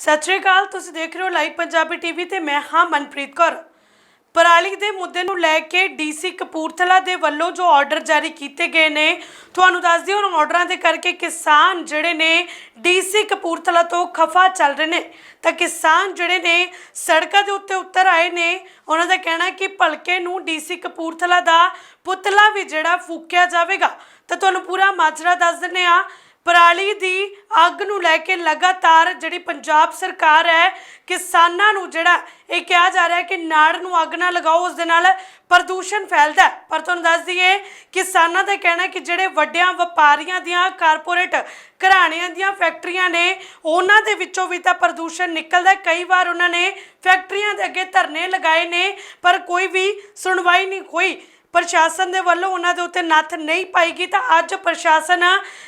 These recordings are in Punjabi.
ਸਤਿ ਸ਼੍ਰੀ ਅਕਾਲ, ਤੁਸੀਂ ਦੇਖ ਰਹੇ ਹੋ ਲਾਈਵ ਪੰਜਾਬੀ ਟੀਵੀ ਤੇ ਮੈਂ ਹਾਂ ਮਨਪ੍ਰੀਤ ਕੌਰ। ਪਰਾਲੀ ਦੇ ਮੁੱਦੇ ਨੂੰ ਲੈ ਕੇ ਡੀਸੀ ਕਪੂਰਥਲਾ ਦੇ ਵੱਲੋਂ ਜੋ ਆਰਡਰ ਜਾਰੀ ਕੀਤੇ ਗਏ ਨੇ, ਤੁਹਾਨੂੰ ਦੱਸ ਦਿਓ ਉਹਨਾਂ ਆਰਡਰਾਂ ਦੇ ਕਰਕੇ ਕਿਸਾਨ ਜਿਹੜੇ ਨੇ ਡੀਸੀ ਕਪੂਰਥਲਾ ਤੋਂ ਖਫਾ ਚੱਲ ਰਹੇ ਨੇ। ਤਾਂ ਕਿਸਾਨ ਜਿਹੜੇ ਨੇ ਸੜਕਾਂ ਦੇ ਉੱਤੇ ਉਤਰ ਆਏ ਨੇ, ਉਹਨਾਂ ਦਾ ਕਹਿਣਾ ਕਿ ਭਲਕੇ ਨੂੰ ਡੀਸੀ ਕਪੂਰਥਲਾ ਦਾ ਪੁਤਲਾ ਵੀ ਜਿਹੜਾ ਫੂਕਿਆ ਜਾਵੇਗਾ। ਤਾਂ ਤੁਹਾਨੂੰ ਪੂਰਾ ਮਾਜਰਾ ਦੱਸ ਦਿੰਦੇ ਆ ਪਰਾਲੀ ਦੀ ਅੱਗ ਨੂੰ ਲੈ ਕੇ ਲਗਾਤਾਰ ਜਿਹੜੀ ਪੰਜਾਬ ਸਰਕਾਰ ਹੈ, ਕਿਸਾਨਾਂ ਨੂੰ ਜਿਹੜਾ ਇਹ ਕਿਹਾ ਜਾ ਰਿਹਾ ਹੈ ਕਿ ਨਾੜ ਨੂੰ ਅੱਗ ਨਾ ਲਗਾਓ, ਉਸ ਦੇ ਨਾਲ ਪ੍ਰਦੂਸ਼ਣ ਫੈਲਦਾ ਪਰ ਤੁਹਾਨੂੰ ਦੱਸ ਦਈਏ, ਕਿਸਾਨਾਂ ਦਾ ਕਹਿਣਾ ਕਿ ਜਿਹੜੇ ਵੱਡਿਆਂ ਵਪਾਰੀਆਂ ਦੀਆਂ, ਕਾਰਪੋਰੇਟ ਘਰਾਣਿਆਂ ਦੀਆਂ ਫੈਕਟਰੀਆਂ ਨੇ, ਉਹਨਾਂ ਦੇ ਵਿੱਚੋਂ ਵੀ ਤਾਂ ਪ੍ਰਦੂਸ਼ਣ ਨਿਕਲਦਾ ਕਈ ਵਾਰ ਉਹਨਾਂ ਨੇ ਫੈਕਟਰੀਆਂ ਦੇ ਅੱਗੇ ਧਰਨੇ ਲਗਾਏ ਨੇ, ਪਰ ਕੋਈ ਵੀ ਸੁਣਵਾਈ ਨਹੀਂ ਹੋਈ। ਪ੍ਰਸ਼ਾਸਨ ਦੇ ਵੱਲੋਂ ਉਹਨਾਂ ਦੇ ਉੱਤੇ ਨੱਥ ਨਹੀਂ ਪਾਈਗੀ ਤਾਂ ਅੱਜ ਪ੍ਰਸ਼ਾਸਨ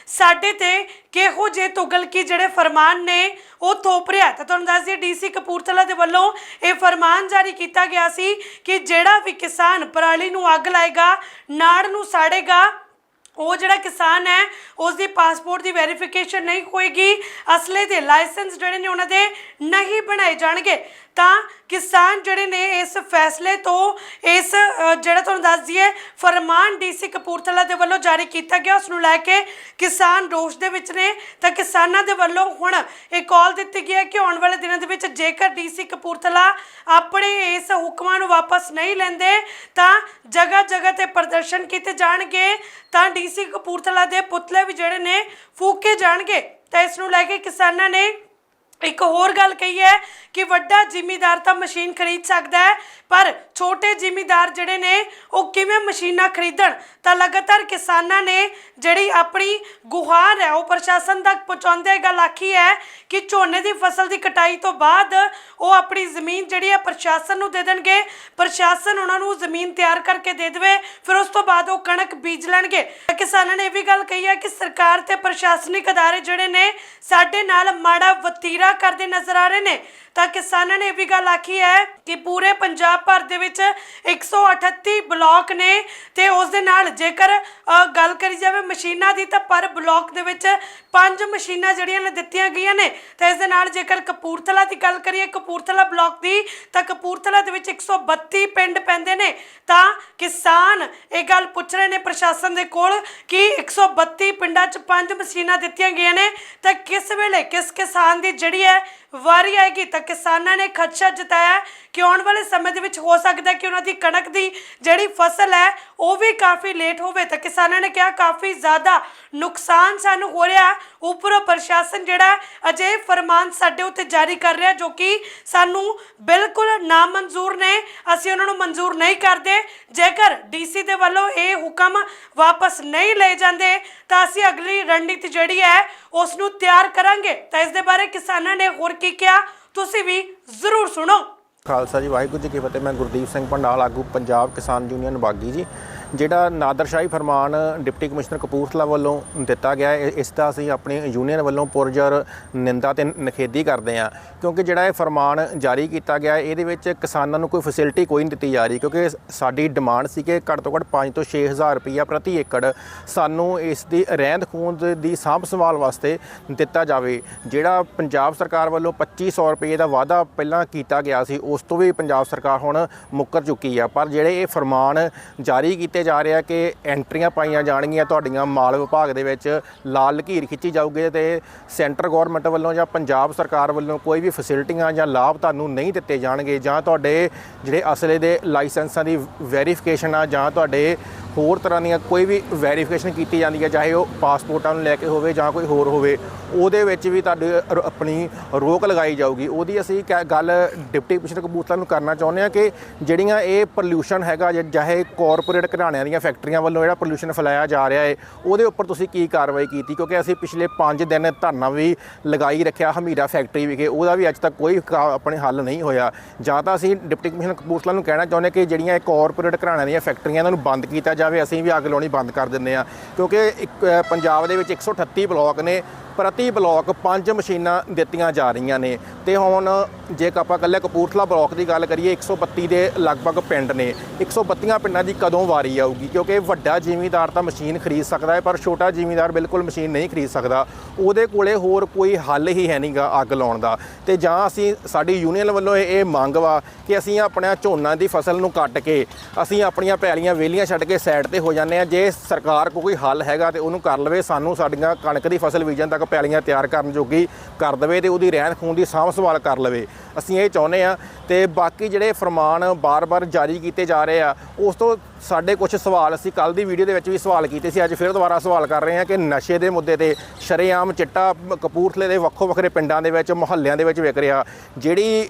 ਸਾਡੇ ਤੇ ਕਿਹੋ ਜਿਹੇ ਤੁਗਲਕੀ ਜਿਹੜੇ ਫਰਮਾਨ ਨੇ ਉਹ ਥੋਪ ਰਿਹਾ ਤਾਂ ਤੁਹਾਨੂੰ ਦੱਸ ਦਈਏ, ਡੀਸੀ ਕਪੂਰਥਲਾ ਦੇ ਵੱਲੋਂ ਇਹ ਫਰਮਾਨ ਜਾਰੀ ਕੀਤਾ ਗਿਆ ਸੀ ਕਿ ਜਿਹੜਾ ਵੀ ਕਿਸਾਨ ਪਰਾਲੀ ਨੂੰ ਅੱਗ ਲਾਏਗਾ, ਨਾੜ ਨੂੰ ਸਾੜੇਗਾ, ਉਹ ਜਿਹੜਾ ਕਿਸਾਨ ਹੈ ਉਸ ਦੀ ਪਾਸਪੋਰਟ ਦੀ ਵੈਰੀਫਿਕੇਸ਼ਨ ਨਹੀਂ ਹੋਏਗੀ, ਅਸਲੇ ਦੇ ਲਾਇਸੈਂਸ ਜਿਹੜੇ ਨੇ ਉਹਨਾਂ ਦੇ ਨਹੀਂ ਬਣਾਏ ਜਾਣਗੇ। ਤਾਂ ਕਿਸਾਨ ਜਿਹੜੇ ਨੇ ਇਸ ਫੈਸਲੇ ਤੋਂ, ਇਸ ਜਿਹੜਾ ਤੁਹਾਨੂੰ ਦੱਸ ਦਈਏ, ਫਰਮਾਨ ਡੀਸੀ ਕਪੂਰਥਲਾ ਦੇ ਵੱਲੋਂ ਜਾਰੀ ਕੀਤਾ ਗਿਆ ਉਸ ਨੂੰ ਲੈ ਕੇ ਕਿਸਾਨ ਰੋਸ਼ ਦੇ ਵਿੱਚ ਨੇ। ਤਾਂ ਕਿਸਾਨਾਂ ਦੇ ਵੱਲੋਂ ਹੁਣ ਇਹ ਕਾਲ ਦਿੱਤੀ ਗਈ ਹੈ ਕਿ ਆਉਣ ਵਾਲੇ ਦਿਨਾਂ ਦੇ ਵਿੱਚ ਜੇਕਰ ਡੀਸੀ ਕਪੂਰਥਲਾ ਆਪਣੇ ਇਸ ਹੁਕਮਾਂ ਨੂੰ ਵਾਪਸ ਨਹੀਂ ਲੈਂਦੇ, ਤਾਂ ਜਗ੍ਹਾ ਜਗ੍ਹਾ ਤੇ ਪ੍ਰਦਰਸ਼ਨ ਕੀਤੇ ਜਾਣਗੇ। ਤਾਂ ਡੀਸੀ ਕਪੂਰਥਲਾ ਦੇ ਪੁਤਲੇ ਵੀ ਜਿਹੜੇ ਨੇ, ਫੂਕੇ ਜਾਣਗੇ। ਤਾਂ ਇਸ ਨੂੰ ਲੈ ਕੇ ਕਿਸਾਨਾਂ ਨੇ ਇੱਕ ਹੋਰ ਗੱਲ ਕਹੀ ਹੈ ਕਿ ਵੱਡਾ ਜ਼ਿਮੀਦਾਰ ਤਾਂ ਮਸ਼ੀਨ ਖਰੀਦ ਸਕਦਾ ਹੈ ਪਰ ਛੋਟੇ ਜ਼ਿਮੀਦਾਰ ਜਿਹੜੇ ਨੇ, ਉਹ ਕਿਵੇਂ ਮਸ਼ੀਨਾਂ ਖਰੀਦਣ? ਤਾਂ ਲਗਾਤਾਰ ਕਿਸਾਨਾਂ ਨੇ ਜਿਹੜੀ ਆਪਣੀ ਗੁਹਾਰ ਹੈ, ਉਹ ਪ੍ਰਸ਼ਾਸਨ ਤੱਕ ਪਹੁੰਚਾਉਂਦੇ ਇਹ ਗੱਲ ਆਖੀ ਹੈ ਕਿ ਝੋਨੇ ਦੀ ਫਸਲ ਦੀ ਕਟਾਈ ਤੋਂ ਬਾਅਦ ਉਹ ਆਪਣੀ ਜ਼ਮੀਨ ਜਿਹੜੀ ਹੈ ਪ੍ਰਸ਼ਾਸਨ ਨੂੰ ਦੇ ਦੇਣਗੇ। ਪ੍ਰਸ਼ਾਸਨ ਉਹਨਾਂ ਨੂੰ ਜ਼ਮੀਨ ਤਿਆਰ ਕਰਕੇ ਦੇ ਦੇਵੇ, ਫਿਰ ਉਸ ਤੋਂ ਬਾਅਦ ਉਹ ਕਣਕ ਬੀਜ ਲੈਣਗੇ। ਕਿਸਾਨਾਂ ਨੇ ਇਹ ਵੀ ਗੱਲ ਕਹੀ ਹੈ ਕਿ ਸਰਕਾਰ ਤੇ ਪ੍ਰਸ਼ਾਸਨਿਕ ਅਦਾਰੇ ਜਿਹੜੇ ਨੇ, ਸਾਡੇ ਨਾਲ ਮਾੜਾ ਵਤੀਰਾ ਕਰਦੇ ਨਜ਼ਰ ਆ ਰਹੇ ਨੇ। ਤਾਂ ਕਿਸਾਨਾਂ ਨੇ ਇਹ ਵੀ ਗੱਲ ਆਖੀ ਹੈ ਕਿ ਪੂਰੇ ਪੰਜਾਬ ਭਰ ਦੇ ਵਿੱਚ 138 ਬਲਾਕ ਨੇ ਤੇ ਉਸ ਦੇ ਨਾਲ ਜੇਕਰ ਗੱਲ ਕਰੀ ਜਾਵੇ ਮਸ਼ੀਨਾਂ ਦੀ ਤਾਂ ਪਰ ਬਲਾਕ ਦੇ ਵਿੱਚ ਪੰਜ ਮਸ਼ੀਨਾਂ ਜਿਹੜੀਆਂ ਨੇ ਦਿੱਤੀਆਂ ਗਈਆਂ ਨੇ ਤਾਂ ਇਸ ਦੇ ਨਾਲ ਜੇਕਰ ਕਪੂਰਥਲਾ ਦੀ ਗੱਲ ਕਰੀਏ, ਕਪੂਰਥਲਾ ਬਲਾਕ ਦੀ, ਤਾਂ ਕਪੂਰਥਲਾ ਦੇ ਵਿੱਚ 132 ਪਿੰਡ ਪੈਂਦੇ ਨੇ। ਤਾਂ ਕਿਸਾਨ ਇਹ ਗੱਲ ਪੁੱਛ ਰਹੇ ਨੇ ਪ੍ਰਸ਼ਾਸਨ ਦੇ ਕੋਲ ਕਿ 132 ਪਿੰਡਾਂ 'ਚ ਪੰਜ ਮਸ਼ੀਨਾਂ ਦਿੱਤੀਆਂ ਗਈਆਂ ਨੇ। ਤਾਂ ਕਿਸ ਵੇਲੇ ਕਿਸ ਕਿਸਾਨ ਦੀ ਜਿਹੜੀ ਹੈ ਵਾਰੀ ਆਏਗੀ, ਤਾਂ ਕਿਸਾਨਾਂ ਨੇ ਖਦਸ਼ਾ ਜਤਾਇਆ ਕਿ ਆਉਣ ਵਾਲੇ ਸਮੇਂ ਦੇ ਵਿੱਚ ਹੋ ਸਕਦਾ ਹੈ ਕਿ ਉਹਨਾਂ ਦੀ ਕਣਕ ਦੀ ਜਿਹੜੀ ਫਸਲ ਹੈ, ਉਹ ਵੀ ਕਾਫੀ ਲੇਟ ਹੋਵੇ ਤਾਂ ਕਿਸਾਨਾਂ ਨੇ ਕਿਹਾ ਕਾਫੀ ਜ਼ਿਆਦਾ ਨੁਕਸਾਨ ਸਾਨੂੰ ਹੋ ਰਿਹਾ ਉੱਪਰੋਂ ਪ੍ਰਸ਼ਾਸਨ ਜਿਹੜਾ ਅਜੇ ਫਰਮਾਨ ਸਾਡੇ ਉੱਤੇ ਜਾਰੀ ਕਰ ਰਿਹਾ ਜੋ ਕਿ ਸਾਨੂੰ ਬਿਲਕੁਲ ਨਾਮਨਜ਼ੂਰ ਨੇ। ਅਸੀਂ ਉਹਨਾਂ ਨੂੰ ਮਨਜ਼ੂਰ ਨਹੀਂ ਕਰਦੇ। ਜੇਕਰ ਡੀਸੀ ਦੇ ਵੱਲੋਂ ਇਹ ਹੁਕਮ ਵਾਪਸ ਨਹੀਂ ਲਏ ਜਾਂਦੇ, ਤਾਂ ਅਸੀਂ ਅਗਲੀ ਰਣਨੀਤੀ ਜਿਹੜੀ ਹੈ ਉਸ ਨੂੰ ਤਿਆਰ ਕਰਾਂਗੇ। ਤਾਂ ਇਸ ਦੇ ਬਾਰੇ ਕਿਸਾਨਾਂ ਨੇ ਹੋਰ ਕੀ ਕਿਹਾ? ਤੁਸੀਂ ਵੀ ਜ਼ਰੂਰ ਸੁਣੋ। ਖਾਲਸਾ ਜੀ, ਵਾਹਿਗੁਰੂ ਜੀ ਕੀ ਫਤਿਹ। ਮੈਂ ਗੁਰਦੀਪ ਸਿੰਘ ਪੰਡਾਲ ਆਗੂ, ਪੰਜਾਬ ਕਿਸਾਨ ਯੂਨੀਅਨ ਬਾਗੀ ਜੀ। ਜਿਹੜਾ ਨਾਦਰਸ਼ਾਹੀ ਫਰਮਾਨ ਡਿਪਟੀ ਕਮਿਸ਼ਨਰ ਕਪੂਰਥਲਾ ਵੱਲੋਂ ਦਿੱਤਾ ਗਿਆ ਹੈ, ਇਸ ਦਾ ਅਸੀਂ ਆਪਣੀ ਯੂਨੀਅਨ ਵੱਲੋਂ ਪੁਰਜਰ ਨਿੰਦਾ ਤੇ ਨਖੇਦੀ ਕਰਦੇ ਹਾਂ। ਕਿਉਂਕਿ ਜਿਹੜਾ ਇਹ ਫਰਮਾਨ ਜਾਰੀ ਕੀਤਾ ਗਿਆ, ਇਹਦੇ ਵਿੱਚ ਕਿਸਾਨਾਂ ਨੂੰ ਕੋਈ ਫੈਸਿਲਿਟੀ ਕੋਈ ਨਹੀਂ ਦਿੱਤੀ ਜਾ ਰਹੀ, ਕਿਉਂਕਿ ਸਾਡੀ ਡਿਮਾਂਡ ਸੀ ਕਿ ਘੱਟ ਤੋਂ ਘੱਟ 5 ਤੋਂ 6000 ਰੁਪਈਆ ਪ੍ਰਤੀ ਏਕੜ ਸਾਨੂੰ ਇਸ ਦੀ ਰਹਿੰਦ ਖੂੰਦ ਦੀ ਸਾਂਭ ਸੰਭਾਲ ਵਾਸਤੇ ਦਿੱਤਾ ਜਾਵੇ। ਜਿਹੜਾ ਪੰਜਾਬ ਸਰਕਾਰ ਵੱਲੋਂ 2500 ਰੁਪਏ ਦਾ ਵਾਅਦਾ ਪਹਿਲਾਂ ਕੀਤਾ ਗਿਆ ਸੀ, ਉਸ ਤੋਂ ਵੀ ਪੰਜਾਬ ਸਰਕਾਰ ਹੁਣ ਮੁੱਕਰ ਚੁੱਕੀ ਆ। ਪਰ ਜਿਹੜੇ ਇਹ ਫਰਮਾਨ ਜਾਰੀ ਕੀਤੇ ਕੀਤੇ ਜਾ ਰਹੇ ਆ ਕਿ ਐਂਟਰੀਆਂ ਪਾਈਆਂ ਜਾਣਗੀਆਂ ਤੁਹਾਡੀਆਂ ਮਾਲ ਵਿਭਾਗ ਦੇ ਵਿੱਚ। ਲਾਲ ਲਕੀਰ ਖਿੱਚੀ ਜਾਊਗੀ ਤੇ ਸੈਂਟਰ ਗਵਰਨਮੈਂਟ ਵੱਲੋਂ ਜਾਂ ਪੰਜਾਬ ਸਰਕਾਰ ਵੱਲੋਂ ਕੋਈ ਵੀ ਫੈਸਿਲਿਟੀਆਂ ਜਾਂ ਲਾਭ ਤੁਹਾਨੂੰ ਨਹੀਂ ਦਿੱਤੇ ਜਾਣਗੇ ਜਾਂ ਤੁਹਾਡੇ ਜਿਹੜੇ ਅਸਲੇ ਦੇ ਲਾਇਸੈਂਸਾਂ ਦੀ ਵੈਰੀਫਿਕੇਸ਼ਨ ਆ ਜਾਂ ਤੁਹਾਡੇ ਹੋਰ ਤਰ੍ਹਾਂ ਦੀਆਂ ਕੋਈ ਵੀ ਵੈਰੀਫਿਕੇਸ਼ਨ ਕੀਤੀ ਜਾਂਦੀ ਹੈ, ਚਾਹੇ ਉਹ ਪਾਸਪੋਰਟਾਂ ਨੂੰ ਲੈ ਕੇ ਹੋਵੇ ਜਾਂ ਕੋਈ ਹੋਰ ਹੋਵੇ, ਉਹਦੇ ਵਿੱਚ ਵੀ ਤੁਹਾਡੀ ਰ- ਆਪਣੀ ਰੋਕ ਲਗਾਈ ਜਾਊਗੀ। ਉਹਦੀ ਅਸੀਂ ਕਹਿ- ਗੱਲ ਡਿਪਟੀ ਕਮਿਸ਼ਨਰ ਕਪੂਰਥਲਾ ਨੂੰ ਕਰਨਾ ਚਾਹੁੰਦੇ ਹਾਂ ਕਿ ਜਿਹੜੀਆਂ ਇਹ ਪੋਲਿਊਸ਼ਨ ਹੈਗਾ, ਜਾਂ ਚਾਹੇ ਕਾਰਪੋਰੇਟ ਘਰਾਣਿਆਂ ਦੀਆਂ ਫੈਕਟਰੀਆਂ ਵੱਲੋਂ ਜਿਹੜਾ ਪੋਲਿਊਸ਼ਨ ਫੈਲਾਇਆ ਜਾ ਰਿਹਾ ਹੈ, ਉਹਦੇ ਉੱਪਰ ਤੁਸੀਂ ਕੀ ਕਾਰਵਾਈ ਕੀਤੀ? ਕਿਉਂਕਿ ਅਸੀਂ ਪਿਛਲੇ 5 ਦਿਨ ਧਰਨਾ ਵੀ ਲਗਾਈ ਰੱਖਿਆ ਹਮੀਰਾ ਫੈਕਟਰੀ ਵਿਖੇ, ਉਹਦਾ ਵੀ ਅੱਜ ਤੱਕ ਕੋਈ ਕਾ- ਆਪਣੇ ਹੱਲ ਨਹੀਂ ਹੋਇਆ। ਜਾਂ ਤਾਂ ਅਸੀਂ ਡਿਪਟੀ ਕਮਿਸ਼ਨਰ ਕਪੂਰਥਲਾ ਨੂੰ ਕਹਿਣਾ ਚਾਹੁੰਦੇ ਕਿ ਜਿਹੜੀਆਂ ਇਹ ਕਾਰਪੋਰੇਟ ਘਰਾਣਿਆਂ ਦੀਆਂ ਫੈਕਟਰੀਆਂ ਇਹਨਾਂ ਨੂੰ ਬੰਦ ਕੀਤਾ ਜਾਵੇ ਅਸੀਂ ਵੀ ਅੱਗ ਲਾਉਣੀ ਬੰਦ ਕਰ ਦਿੰਦੇ ਆ ਕਿਉਂਕਿ ਇੱਕ, ਪੰਜਾਬ ਦੇ ਵਿੱਚ 138 ਬਲਾਕ ਨੇ ਪ੍ਰਤੀ ਬਲਾਕ ਪੰਜ ਮਸ਼ੀਨਾਂ ਦਿੱਤੀਆਂ ਜਾ ਰਹੀਆਂ ਨੇ। ਤੇ ਹੁਣ ਜੇ ਆਪਾਂ ਇਕੱਲੇ ਕਪੂਰਥਲਾ ਬਲਾਕ ਦੀ ਗੱਲ ਕਰੀਏ 132 ਦੇ ਲਗਭਗ ਪਿੰਡ ਨੇ। 132 ਪਿੰਡਾਂ ਦੀ ਕਦੋਂ ਵਾਰੀ ਆਊਗੀ? ਕਿਉਂਕਿ ਵੱਡਾ ਜ਼ਿਮੀਂਦਾਰ ਤਾਂ ਮਸ਼ੀਨ ਖਰੀਦ ਸਕਦਾ ਹੈ ਪਰ ਛੋਟਾ ਜ਼ਿਮੀਂਦਾਰ ਬਿਲਕੁਲ ਮਸ਼ੀਨ ਨਹੀਂ ਖਰੀਦ ਸਕਦਾ। ਉਹਦੇ ਕੋਲੇ ਹੋਰ ਕੋਈ ਹੱਲ ਹੀ ਹੈ ਨਹੀਂਗਾ ਅੱਗ ਲਾਉਣ ਦਾ। ਤੇ ਜਾਂ ਅਸੀਂ ਸਾਡੀ ਯੂਨੀਅਨ ਵੱਲੋਂ ਇਹ ਇਹ ਮੰਗ ਵਾ ਕਿ ਅਸੀਂ ਆਪਣਾ ਝੋਨਾ ਦੀ ਫਸਲ ਨੂੰ ਕੱਟ ਕੇ ਅਸੀਂ ਆਪਣੀਆਂ ਪੈਲੀਆਂ ਵੇਲੀਆਂ ਛੱਡ ਕੇ ਸਾਈਡ ਤੇ ਹੋ ਜਾਂਦੇ ਆ। ਜੇ ਸਰਕਾਰ ਕੋਲ ਕੋਈ ਹੱਲ ਹੈਗਾ ਤੇ ਉਹਨੂੰ ਕਰ ਲਵੇ, ਸਾਨੂੰ ਸਾਡੀਆਂ ਕਣਕ ਦੀ ਫਸਲ ਬੀਜਣ ਤੱਕ ਪੈਲੀਆਂ ਤਿਆਰ ਕਰਨ ਜੋਗੀ ਕਰ ਦਵੇ ਤੇ ਉਹਦੀ ਰਹਿਣ ਖੂਨ ਦੀ ਸਾਂਭ ਸੰਭਾਲ ਕਰ ਲਵੇ। ਅਸੀਂ ਇਹ ਚਾਹੁੰਦੇ ਆ ਤੇ ਬਾਕੀ ਜਿਹੜੇ ਫਰਮਾਨ ਬਾਰ-ਬਾਰ ਜਾਰੀ ਕੀਤੇ ਜਾ ਰਹੇ ਆ, ਉਸ ਤੋਂ ਸਾਡੇ ਕੁਝ ਸਵਾਲ ਅਸੀਂ ਕੱਲ ਦੀ ਵੀਡੀਓ ਦੇ ਵਿੱਚ ਵੀ ਸਵਾਲ ਕੀਤੇ ਸੀ, ਅੱਜ ਫਿਰ ਦੁਬਾਰਾ ਸਵਾਲ ਕਰ ਰਹੇ ਹਾਂ ਕਿ ਨਸ਼ੇ ਦੇ ਮੁੱਦੇ ਤੇ ਸ਼ਰੇਆਮ ਚਿੱਟਾ ਕਪੂਰਥਲੇ ਦੇ ਵੱਖੋ ਵੱਖਰੇ ਪਿੰਡਾਂ ਦੇ ਵਿੱਚ, ਮੁਹੱਲਿਆਂ ਦੇ ਵਿੱਚ ਵਿਕ ਰਿਹਾ। ਜਿਹੜੀ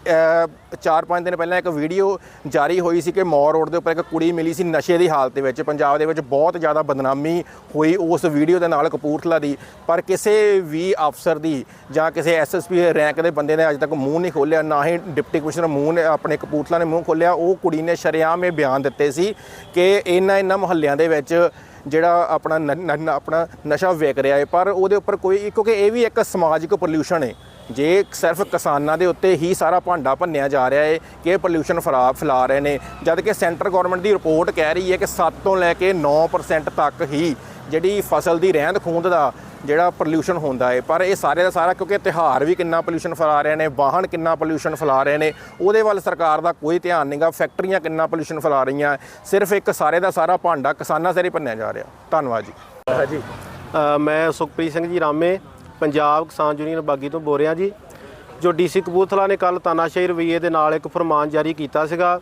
4-5 ਦਿਨ ਪਹਿਲਾਂ ਇੱਕ ਵੀਡੀਓ ਜਾਰੀ ਹੋਈ ਸੀ ਕਿ ਮੌਰ ਰੋਡ ਦੇ ਉੱਪਰ ਇੱਕ ਕੁੜੀ ਮਿਲੀ ਸੀ ਨਸ਼ੇ ਦੀ ਹਾਲਤ ਦੇ ਵਿੱਚ ਪੰਜਾਬ ਦੇ ਵਿੱਚ ਬਹੁਤ ਜ਼ਿਆਦਾ ਬਦਨਾਮੀ ਹੋਈ ਉਸ ਵੀਡੀਓ ਦੇ ਨਾਲ ਕਪੂਰਥਲਾ ਦੀ। ਪਰ ਕਿਸੇ ਵੀ ਅਫਸਰ ਦੀ ਜਾਂ ਕਿਸੇ ਐਸਐਸਪੀ ਰੈਂਕ ਦੇ ਬੰਦੇ ਨੇ ਅੱਜ ਤੱਕ ਮੂੰਹ ਨਹੀਂ ਖੋਲ੍ਹਿਆ, ਨਾ ਹੀ ਡਿਪਟੀ ਕਮਿਸ਼ਨਰ ਮੂੰਹ ਨੇ, ਆਪਣੇ ਕਪੂਰਥਲਾ ਨੇ ਮੂੰਹ ਖੋਲ੍ਹਿਆ। ਉਹ ਕੁੜੀ ਨੇ ਸ਼ਰੇਆਮ ਇਹ ਬਿਆਨ ਦਿੱਤੇ ਸੀ ਕਿ ਇਹਨਾਂ ਇਹਨਾਂ ਮੁਹੱਲਿਆਂ ਦੇ ਵਿੱਚ ਜਿਹੜਾ ਆਪਣਾ ਨ- ਨ- ਆਪਣਾ ਨਸ਼ਾ ਵਿਕ ਰਿਹਾ ਹੈ। ਪਰ ਉਹਦੇ ਉੱਪਰ ਕੋਈ, ਕਿਉਂਕਿ ਇਹ ਵੀ ਇੱਕ ਸਮਾਜਿਕ ਪੋਲਿਊਸ਼ਨ ਹੈ। ਜੇ ਸਿਰਫ ਕਿਸਾਨਾਂ ਦੇ ਉੱਤੇ ਹੀ ਸਾਰਾ ਭਾਂਡਾ ਭੰਨਿਆ ਜਾ ਰਿਹਾ ਹੈ ਕਿ ਇਹ ਪੋਲਿਊਸ਼ਨ ਫਰਾ, ਫੈਲਾ ਰਹੇ ਨੇ, ਜਦ ਕਿ ਸੈਂਟਰ ਗਵਰਨਮੈਂਟ ਦੀ ਰਿਪੋਰਟ ਕਹਿ ਰਹੀ ਹੈ ਕਿ 7 ਤੋਂ ਲੈ ਕੇ 9% ਤੱਕ ਹੀ ਜਿਹੜੀ ਫਸਲ ਦੀ ਰਹਿੰਦ ਖੂੰਦ ਦਾ ਜਿਹੜਾ ਪੋਲਿਊਸ਼ਨ ਹੁੰਦਾ ਹੈ ਪਰ ਇਹ ਸਾਰੇ ਦਾ ਸਾਰਾ ਕਿਉਂਕਿ ਤਿਉਹਾਰ ਵੀ ਕਿੰਨਾ ਪੋਲਿਊਸ਼ਨ ਫੈਲਾ ਰਹੇ ਨੇ, ਵਾਹਨ ਕਿੰਨਾ ਪੋਲਿਊਸ਼ਨ ਫੈਲਾ ਰਹੇ ਨੇ, ਉਹਦੇ ਵੱਲ ਸਰਕਾਰ ਦਾ ਕੋਈ ਧਿਆਨ ਨਹੀਂਗਾ ਫੈਕਟਰੀਆਂ ਕਿੰਨਾ ਪੋਲਿਊਸ਼ਨ ਫੈਲਾ ਰਹੀਆਂ, ਸਿਰਫ ਇੱਕ ਸਾਰੇ ਦਾ ਸਾਰਾ ਭਾਂਡਾ ਕਿਸਾਨਾਂ ਸਿਰ ਹੀ ਭੰਨਿਆ ਜਾ ਰਿਹਾ। ਧੰਨਵਾਦ ਜੀ। ਮੈਂ ਸੁਖਪ੍ਰੀਤ ਸਿੰਘ ਜੀ ਰਾਮੇ ਪੰਜਾਬ ਕਿਸਾਨ ਯੂਨੀਅਨ ਬਾਗੀ ਤੋਂ ਬੋਲ ਰਿਹਾ ਜੀ, ਜੋ ਡੀਸੀ ਕਪੂਰਥਲਾ ਨੇ ਕੱਲ ਤਾਨਾਸ਼ਾਹੀ ਰਵਈਏ ਦੇ ਨਾਲ ਇੱਕ ਫਰਮਾਨ ਜਾਰੀ ਕੀਤਾ ਸੀਗਾ।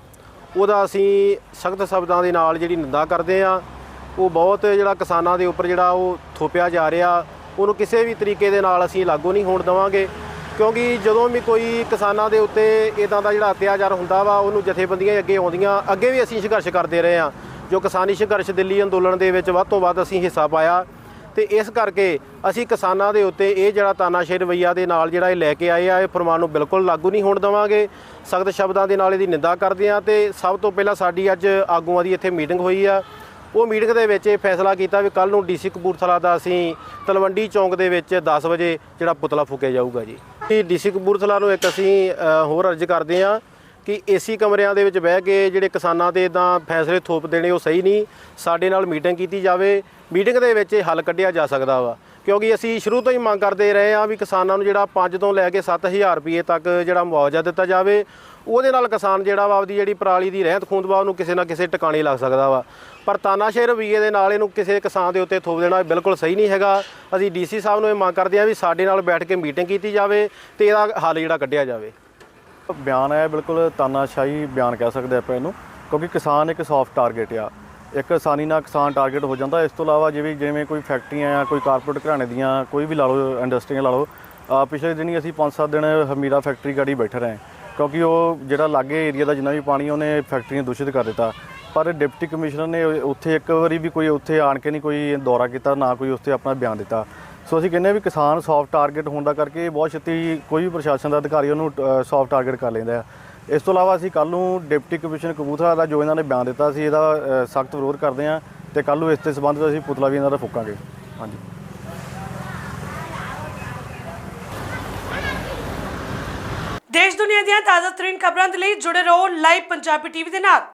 ਉਹਦਾ ਅਸੀਂ ਸਖਤ ਸ਼ਬਦਾਂ ਦੇ ਨਾਲ ਜਿਹੜੀ ਨਿੰਦਾ ਕਰਦੇ ਆ ਉਹ ਬਹੁਤ ਜਿਹੜਾ ਕਿਸਾਨਾਂ ਦੇ ਉੱਪਰ ਜਿਹੜਾ ਉਹ ਥੋਪਿਆ ਜਾ ਰਿਹਾ, ਉਹਨੂੰ ਕਿਸੇ ਵੀ ਤਰੀਕੇ ਦੇ ਨਾਲ ਅਸੀਂ ਲਾਗੂ ਨਹੀਂ ਹੋਣ ਦੇਵਾਂਗੇ। ਕਿਉਂਕਿ ਜਦੋਂ ਵੀ ਕੋਈ ਕਿਸਾਨਾਂ ਦੇ ਉੱਤੇ ਇਦਾਂ ਦਾ ਜਿਹੜਾ ਅਤਿਆਚਾਰ ਹੁੰਦਾ ਵਾ, ਉਹਨੂੰ ਜਥੇਬੰਦੀਆਂ ਅੱਗੇ ਆਉਂਦੀਆਂ, ਅੱਗੇ ਵੀ ਅਸੀਂ ਸੰਘਰਸ਼ ਕਰਦੇ ਰਹੇ ਆ ਜੋ ਕਿਸਾਨੀ ਸੰਘਰਸ਼ ਦਿੱਲੀ ਅੰਦੋਲਨ ਦੇ ਵਿੱਚ ਵੱਧ ਤੋਂ ਵੱਧ ਅਸੀਂ ਹਿੱਸਾ ਪਾਇਆ ਤੇ ਇਸ ਕਰਕੇ ਅਸੀਂ ਕਿਸਾਨਾਂ ਦੇ ਉੱਤੇ ਇਹ ਜਿਹੜਾ ਤਾਨਾਸ਼ਾਹੀ ਰਵਈਆ ਦੇ ਨਾਲ ਜਿਹੜਾ ਇਹ ਲੈ ਕੇ ਆਏ ਆ, ਇਹ ਫਰਮਾਨ ਨੂੰ ਬਿਲਕੁਲ ਲਾਗੂ ਨਹੀਂ ਹੋਣ ਦੇਵਾਂਗੇ। ਸਖਤ ਸ਼ਬਦਾਂ ਦੇ ਨਾਲ ਇਹਦੀ ਨਿੰਦਾ ਕਰਦੇ ਆ ਤੇ ਸਭ ਤੋਂ ਪਹਿਲਾਂ ਸਾਡੀ ਅੱਜ ਆਗੂਆਂ ਦੀ ਇੱਥੇ ਮੀਟਿੰਗ ਹੋਈ ਆ। ਉਹ ਮੀਟਿੰਗ ਦੇ ਵਿੱਚ ਇਹ ਫੈਸਲਾ ਕੀਤਾ ਵੀ ਕੱਲ ਨੂੰ ਡੀਸੀ ਕਪੂਰਥਲਾ ਦਾ ਅਸੀਂ ਤਲਵੰਡੀ ਚੌਂਕ ਦੇ ਵਿੱਚ 10 ਵਜੇ ਜਿਹੜਾ ਪੁਤਲਾ ਫੂਕਿਆ ਜਾਊਗਾ ਜੀ। ਇਹ ਡੀਸੀ ਕਪੂਰਥਲਾ ਨੂੰ ਇੱਕ ਅਸੀਂ ਹੋਰ ਅਰਜ਼ ਕਰਦੇ ਆ ਕਿ ਏਸੀ ਕਮਰਿਆਂ ਦੇ ਵਿੱਚ ਬਹਿ ਕੇ ਜਿਹੜੇ ਕਿਸਾਨਾਂ ਦੇ ਇਦਾਂ ਫੈਸਲੇ ਥੋਪ ਦੇਣੇ ਉਹ ਸਹੀ ਨਹੀਂ, ਸਾਡੇ ਨਾਲ ਮੀਟਿੰਗ ਕੀਤੀ ਜਾਵੇ, ਮੀਟਿੰਗ ਦੇ ਵਿੱਚ ਇਹ ਹੱਲ ਕੱਢਿਆ ਜਾ ਸਕਦਾ ਵਾ। ਕਿਉਂਕਿ ਅਸੀਂ ਸ਼ੁਰੂ ਤੋਂ ਹੀ ਮੰਗ ਕਰਦੇ ਰਹੇ ਆ ਵੀ ਕਿਸਾਨਾਂ ਨੂੰ ਜਿਹੜਾ 5 ਤੋਂ ਲੈ ਕੇ 7000 ਰੁਪਏ ਤੱਕ ਜਿਹੜਾ ਮੁਆਵਜ਼ਾ ਦਿੱਤਾ ਜਾਵੇ, ਉਹਦੇ ਨਾਲ ਕਿਸਾਨ ਜਿਹੜਾ ਵਾ ਆਪਦੀ ਜਿਹੜੀ ਪਰਾਲੀ ਦੀ ਰਹਿੰਦ ਖੂੰਦ ਵਾ ਉਹਨੂੰ ਕਿਸੇ ਨਾ ਕਿਸੇ ਟਿਕਾਣੇ ਲੱਗ ਸਕਦਾ ਵਾ। ਪਰ ਤਾਨਾਸ਼ਾਹੀ ਰਵਈਏ ਦੇ ਨਾਲ ਇਹਨੂੰ ਕਿਸੇ ਕਿਸਾਨ ਦੇ ਉੱਤੇ ਥੋਪ ਦੇਣਾ ਬਿਲਕੁਲ ਸਹੀ ਨਹੀਂ ਹੈਗਾ। ਅਸੀਂ ਡੀਸੀ ਸਾਹਿਬ ਨੂੰ ਇਹ ਮੰਗ ਕਰਦੇ ਆ ਵੀ ਸਾਡੇ ਨਾਲ ਬੈਠ ਕੇ ਮੀਟਿੰਗ ਕੀਤੀ ਜਾਵੇ ਤੇ ਇਹਦਾ ਹੱਲ ਜਿਹੜਾ ਕੱਢਿਆ ਜਾਵੇ। ਬਿਆਨ ਹੈ, ਬਿਲਕੁਲ ਤਾਨਾਸ਼ਾਹੀ ਬਿਆਨ ਕਹਿ ਸਕਦੇ ਆਪਾਂ ਇਹਨੂੰ, ਕਿਉਂਕਿ ਕਿਸਾਨ ਇੱਕ ਸੌਫਟ ਟਾਰਗੇਟ ਆ। ਇੱਕ ਆਸਾਨੀ ਨਾਲ ਕਿਸਾਨ ਟਾਰਗੇਟ ਹੋ ਜਾਂਦਾ, ਇਸ ਤੋਂ ਇਲਾਵਾ ਜਿਵੇਂ ਜਿਵੇਂ ਕੋਈ ਫੈਕਟਰੀਆਂ ਆ, ਕੋਈ ਕਾਰਪੋਰੇਟ ਘਰਾਣੇ ਦੀਆਂ, ਕੋਈ ਵੀ ਲਾ ਲਓ ਇੰਡਸਟਰੀਆਂ ਲਾ ਲਓ ਆ ਪਿਛਲੇ ਦਿਨੀ ਅਸੀਂ 5-7 ਦਿਨ ਹਮੀਰਾ ਫੈਕਟਰੀ ਗਾੜੀ ਬੈਠੇ ਰਹੇ। ਕਿਉਂਕਿ ਉਹ ਜਿਹੜਾ ਲਾਗੇ ਏਰੀਆ ਦਾ ਜਿੰਨਾ ਵੀ ਪਾਣੀ ਉਹਨੇ ਫੈਕਟਰੀਆਂ ਦੂਸ਼ਿਤ ਕਰ ਦਿੱਤਾ। ਪਰ ਡਿਪਟੀ ਕਮਿਸ਼ਨਰ ਨੇ ਉੱਥੇ ਇੱਕ ਵਾਰੀ ਵੀ ਕੋਈ ਉੱਥੇ ਆਣ ਕੇ ਨਹੀਂ ਕੋਈ ਦੌਰਾ ਕੀਤਾ, ਨਾ ਕੋਈ ਉੱਥੇ ਆਪਣਾ ਬਿਆਨ ਦਿੱਤਾ। ਸੋ ਅਸੀਂ ਕਹਿੰਦੇ ਹਾਂ ਵੀ ਕਿਸਾਨ ਸੌਫਟ ਟਾਰਗੇਟ ਹੋਣ ਦਾ ਕਰਕੇ ਬਹੁਤ ਛੇਤੀ ਕੋਈ ਵੀ ਪ੍ਰਸ਼ਾਸਨ ਦਾ ਅਧਿਕਾਰੀ ਉਹਨੂੰ ਸੌਫਟ ਟਾਰਗੇਟ ਕਰ ਲੈਂਦਾ ਹੈ। ਇਸ ਤੋਂ ਇਲਾਵਾ ਅਸੀਂ ਕੱਲ ਨੂੰ ਡਿਪਟੀ ਕਮਿਸ਼ਨਰ ਕਬੂਤਰਾ ਦਾ ਜੋ ਇਹਨਾਂ ਨੇ ਬਿਆਨ ਦਿੱਤਾ ਸੀ, ਇਹਦਾ ਸਖਤ ਵਿਰੋਧ ਕਰਦੇ ਹਾਂ ਤੇ ਕੱਲ ਨੂੰ ਇਸ 'ਤੇ ਸੰਬੰਧ ਅਸੀਂ ਪੁਤਲਾ ਵੀ ਇਹਨਾਂ ਦਾ ਫੂਕਾਂਗੇ। ਹਾਂਜੀ। ਦੇਸ਼ ਦੁਨੀਆ ਦੀਆਂ ਤਾਜ਼ਾ ਤਰੀਨ ਖਬਰਾਂ ਦੇ ਲਈ ਜੁੜੇ ਰਹੋ ਲਾਈਵ ਪੰਜਾਬੀ ਟੀਵੀ ਦੇ ਨਾਲ।